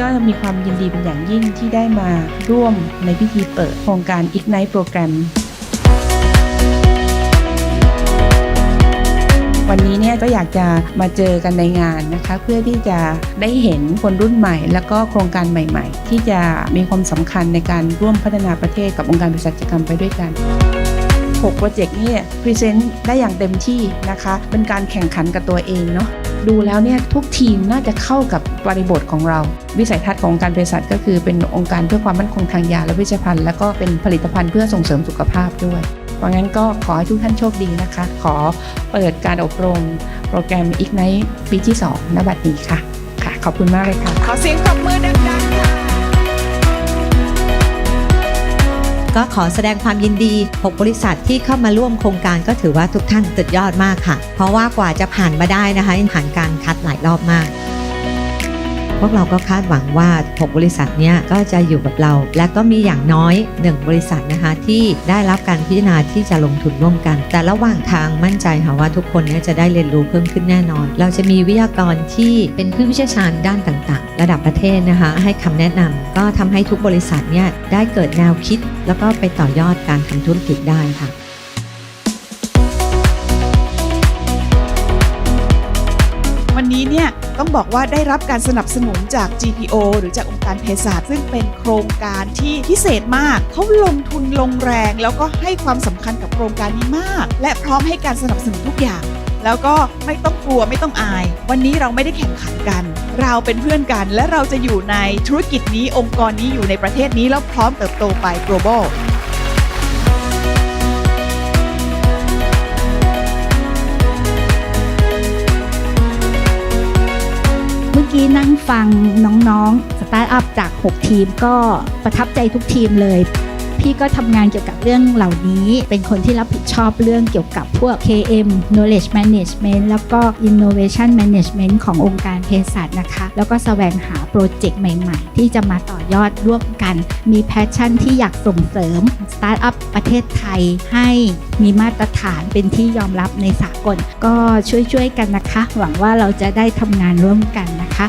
ก็มีความยินดีเป็นอย่างยิ่งที่ได้มาร่วมในพิธีเปิดโครงการ Ignite Program วันนี้เนี่ยก็อยากจะมาเจอกันในงานนะคะ เพื่อที่จะได้เห็นคนรุ่นใหม่ แล้วก็โครงการใหม่ ๆ ที่จะมีความสำคัญในการร่วมพัฒนาประเทศกับองค์การบริษัทกิจกรรมไปด้วยกัน6โปรเจกต์นี่พรีเซนต์ได้อย่างเต็มที่นะคะ เป็นการแข่งขันกับตัวเองเนาะ ดูแล้วเนี่ยทุกทีมน่าจะเข้ากับบริบทของเรา วิสัยทัศน์ของการเภสัชก็คือเป็นองค์การเพื่อความมั่นคงทางยาและเวชภัณฑ์แล้วก็เป็นผลิตภัณฑ์เพื่อส่งเสริมสุขภาพด้วยเพราะงั้นก็ขอให้ทุกท่านโชคดีนะคะ ขอเปิดการอบรม โปรแกรม Ignite ปีที่2ณบัดนี้ค่ะ ค่ะ ขอบคุณมากเลยค่ะ ขอเสียงปรบมือดังๆค่ะ ก็ขอแสดงความยินดี 6 บริษัทที่เข้ามาร่วมโครงการก็ถือว่าทุกท่านสุดยอดมากค่ะ เพราะว่ากว่าจะผ่านมาได้นะคะผ่านการคัดหลายรอบมาก พวกเราก็คาดหวังว่า 6 บริษัทเนี้ยก็จะอยู่กับเรา และก็มีอย่างน้อย 1 บริษัทนะคะ ที่ได้รับการพิจารณาที่จะลงทุนร่วมกัน แต่ระหว่างทางมั่นใจค่ะว่าทุกคนเนี้จะได้เรียนรู้เพิ่มขึ้นแน่นอน เราจะมีวิทยากรที่เป็นผู้เชี่ยวชาญด้านต่างๆ ระดับประเทศนะคะ ให้คำแนะนำก็ทำให้ทุกบริษัทเนี่ยได้เกิดแนวคิด แล้วก็ไปต่อยอดการทำธุรกิจได้ค่ะวันนี้เนี่ย ต้องบอกว่าได้รับการสนับสนุนจาก GPO หรือจากองค์การเภสัชซึ่งเป็นโครงการที่พิเศษมาก เขาลงทุนลงแรง แล้วก็ให้ความสำคัญกับโครงการนี้มาก และพร้อมให้การสนับสนุนทุกอย่าง แล้วก็ไม่ต้องกลัวไม่ต้องอาย วันนี้เราไม่ได้แข่งขันกัน เราเป็นเพื่อนกันและเราจะอยู่ในธุรกิจนี้องค์กรนี้อยู่ในประเทศนี้แล้วพร้อมเติบโตไป global กี้นั่งฟังน้องๆ สตาร์ทอัพจาก 6 ทีมก็ประทับใจทุกทีมเลย พี่ก็ทำงานเกี่ยวกับเรื่องเหล่านี้ เป็นคนที่รับผิดชอบเรื่องเกี่ยวกับพวก KM Knowledge Management แล้วก็ Innovation Management ขององค์การเภสัชนะคะ แล้วก็แสวงหาโปรเจกต์ใหม่ๆ ที่จะมาต่อยอดร่วมกัน มีแพชชั่นที่อยากส่งเสริมสตาร์ทอัพประเทศไทยให้มีมาตรฐานเป็นที่ยอมรับในสากล ก็ช่วยๆกันนะคะ หวังว่าเราจะได้ทำงานร่วมกันนะคะ